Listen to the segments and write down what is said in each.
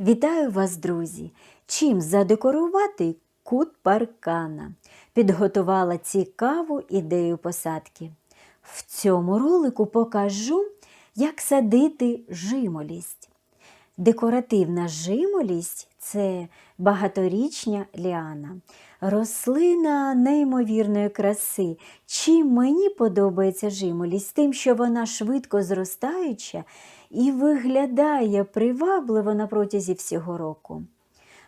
Вітаю вас, друзі! Чим задекорувати кут паркана? Підготувала цікаву ідею посадки. В цьому ролику покажу, як садити жимолість. Декоративна жимолість це багаторічня ліана. Рослина неймовірної краси. Чим мені подобається жимолість? Тим, що вона швидко зростаюча і виглядає привабливо на протязі всього року.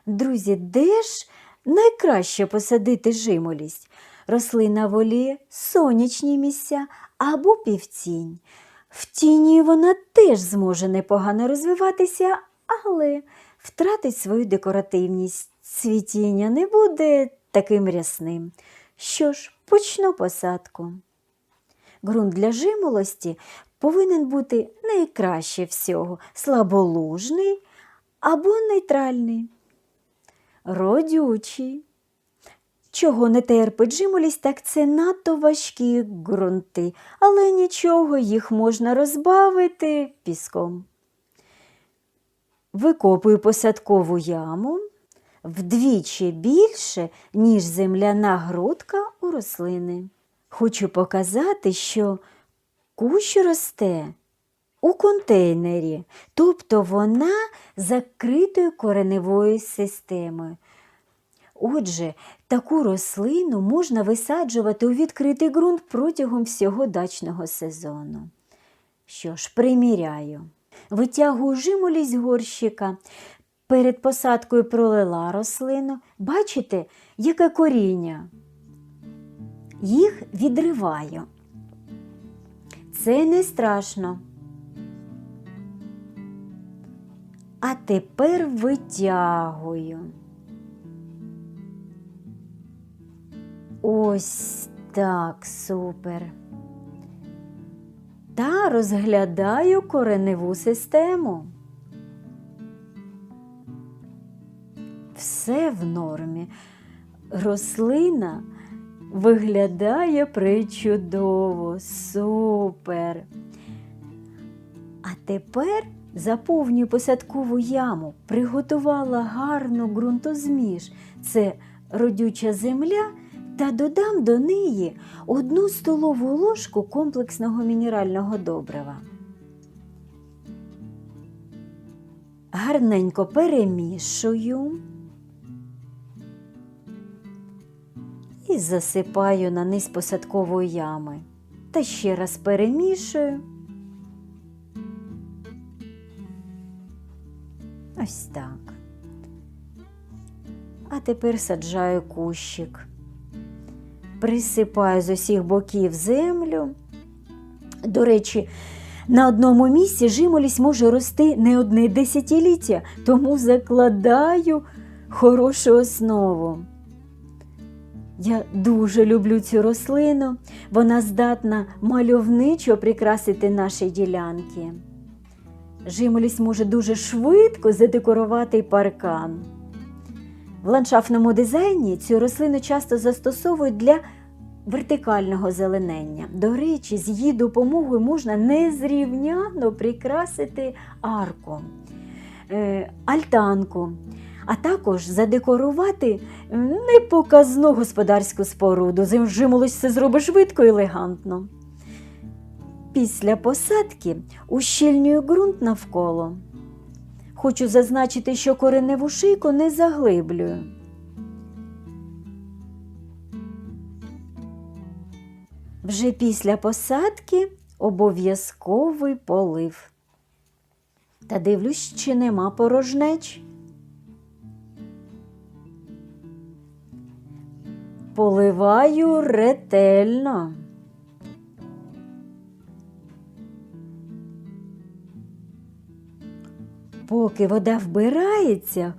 Друзі, де ж найкраще посадити жимолість? Рослина воліє сонячні місця або півтінь. В тіні вона теж зможе непогано розвиватися, але втратить свою декоративність. Цвітіння не буде таким рясним. Що ж, почну посадку. Ґрунт для жимолості повинен бути найкраще всього слаболужний або нейтральний, родючий. Чого не терпить жимолість, так це надто важкі ґрунти, але нічого, їх можна розбавити піском. Викопую посадкову яму вдвічі більше, ніж земляна грудка у рослини. Хочу показати, що кущ росте у контейнері, тобто вона закритою кореневою системою. Отже, таку рослину можна висаджувати у відкритий ґрунт протягом всього дачного сезону. Що ж, приміряю. Витягую жимолість горщика. Перед посадкою пролила рослину. Бачите, яке коріння? Їх відриваю. Це не страшно. А тепер витягую. Ось так, супер. Та розглядаю кореневу систему. Все в нормі. Рослина виглядає причудово, супер. А тепер заповнюю посадкову яму, приготувала гарну ґрунтозміш. Це родюча земля та додам до неї одну столову ложку комплексного мінерального добрива. Гарненько перемішую засипаю на низ посадкової ями. Та ще раз перемішую. Ось так. А тепер саджаю кущик присипаю з усіх боків землю. До речі, на одному місці жимолість може рости не одне десятиліття, тому закладаю хорошу основу. Я дуже люблю цю рослину, вона здатна мальовничо прикрасити наші ділянки. Жимолість може дуже швидко задекорувати паркан. В ландшафтному дизайні цю рослину часто застосовують для вертикального зеленення. До речі, з її допомогою можна незрівняно прикрасити арку, е, альтанку, а також задекорувати непоказну господарську споруду. Жимолость все зробить швидко і елегантно. Після посадки ущільнюю ґрунт навколо. Хочу зазначити, що кореневу шийку не заглиблюю. Вже після посадки обов'язковий полив. Та дивлюсь, чи нема порожнеч. Поливаю ретельно. Поки вода вбирається,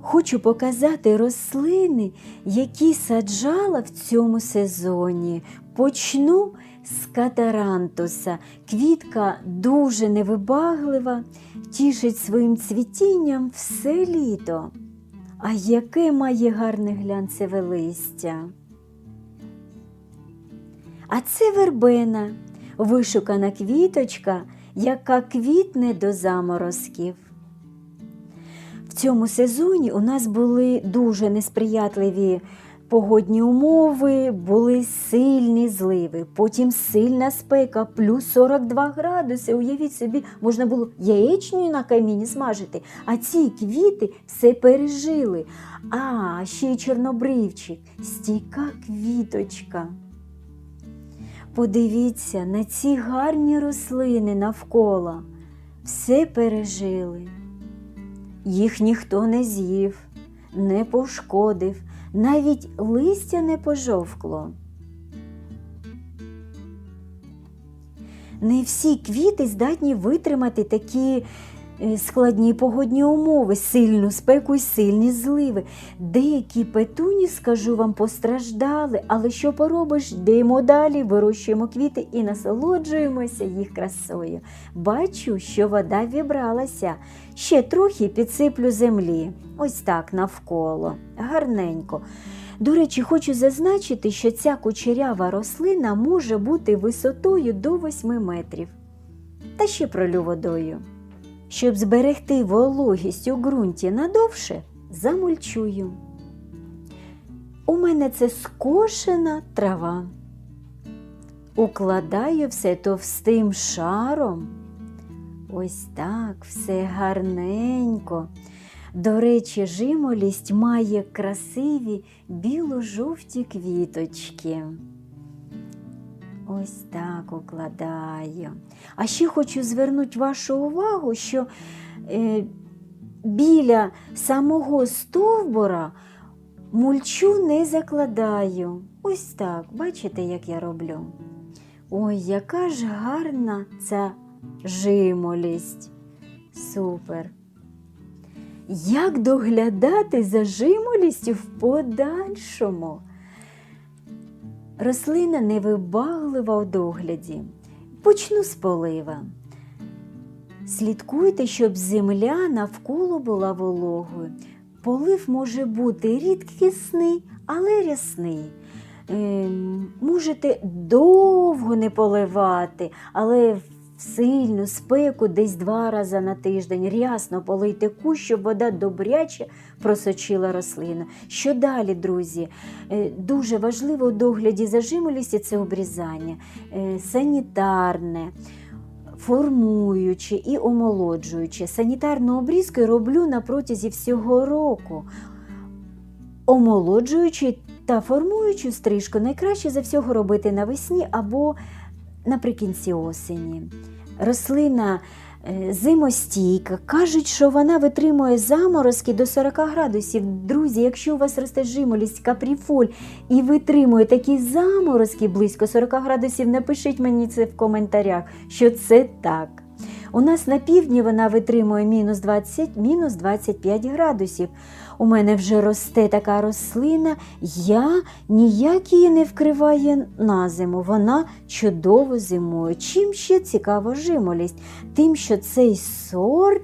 хочу показати рослини, які саджала в цьому сезоні. Почну з катарантуса. Квітка дуже невибаглива, тішить своїм цвітінням все літо. А яке має гарне глянцеве листя. А це вербена, вишукана квіточка, яка квітне до заморозків. В цьому сезоні у нас були дуже несприятливі погодні умови, були сильні зливи, потім сильна спека, плюс 42 градуси. Уявіть собі, можна було яєчню на каміні смажити, а ці квіти все пережили. А, ще й чорнобривчик, стійка квіточка. Подивіться на ці гарні рослини навколо. Все пережили. Їх ніхто не з'їв, не пошкодив, навіть листя не пожовкло. Не всі квіти здатні витримати такі складні погодні умови, сильну спеку й сильні зливи. Деякі петуні, скажу вам, постраждали, але що поробиш, йдемо далі, вирощуємо квіти і насолоджуємося їх красою. Бачу, що вода вібралася. Ще трохи підсиплю землі. Ось так навколо. Гарненько. До речі, хочу зазначити, що ця кучерява рослина може бути висотою до 8 метрів. Та ще пролю водою. Щоб зберегти вологість у ґрунті надовше, замульчую. У мене це скошена трава. Укладаю все товстим шаром. Ось так, все гарненько. До речі, жимолість має красиві біло-жовті квіточки. Ось так укладаю. А ще хочу звернути вашу увагу, що е, біля самого стовбура мульчу не закладаю. Ось так, бачите, як я роблю? Ой, яка ж гарна ця жимолість. Супер. Як доглядати за жимолістю в подальшому? Рослина невибаглива у догляді. Почну з полива. Слідкуйте, щоб земля навколо була вологою. Полив може бути рідкісний, але рясний. Ем, можете довго не поливати, але сильну спеку десь два рази на тиждень рясно полийте кущ, щоб вода добряче просочила рослину. Що далі, друзі? Е, Дуже важливо у догляді за жимолістю це обрізання, е, санітарне. Формуючи і омолоджуючи. Санітарну обрізку роблю на протязі всього року. Омолоджуючи та формуючу стрижку найкраще за всього робити навесні або наприкінці осені. Рослина е, зимостійка. Кажуть, що вона витримує заморозки до 40 градусів. Друзі, якщо у вас росте жимолість, капріфоль і витримує такі заморозки близько 40 градусів, напишіть мені це в коментарях, що це так. У нас на півдні вона витримує мінус 20, мінус 25 градусів. У мене вже росте така рослина, я ніяк її не вкриває на зиму. Вона чудово зимує. Чим ще цікава жимолість? Тим, що цей сорт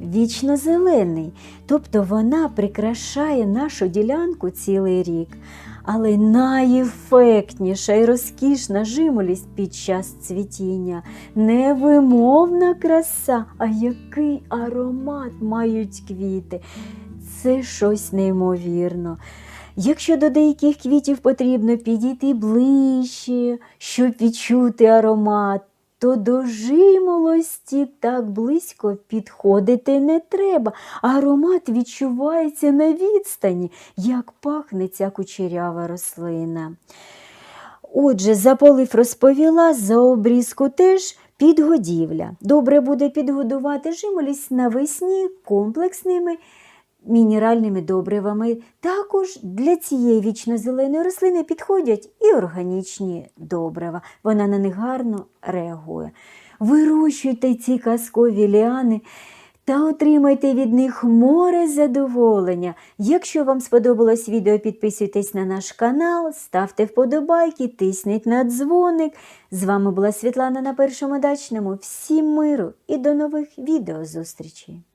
вічно зелений, тобто вона прикрашає нашу ділянку цілий рік. Але найефектніша і розкішна жимолість під час цвітіння. Невимовна краса, а який аромат мають квіти. Це щось неймовірно. Якщо до деяких квітів потрібно підійти ближче, щоб відчути аромат, то до жимолості так близько підходити не треба. Аромат відчувається на відстані, як пахне ця кучерява рослина. Отже, за полив розповіла, за обрізку теж підгодівля. Добре буде підгодувати жимолість навесні комплексними мінеральними добривами. Також для цієї вічно-зеленої рослини підходять і органічні добрива. Вона на них гарно реагує. Вирощуйте ці казкові ліани та отримайте від них море задоволення. Якщо вам сподобалось відео, підписуйтесь на наш канал, ставте вподобайки, тисніть на дзвоник. З вами була Світлана на першому дачному. Всім миру і до нових відео зустрічей!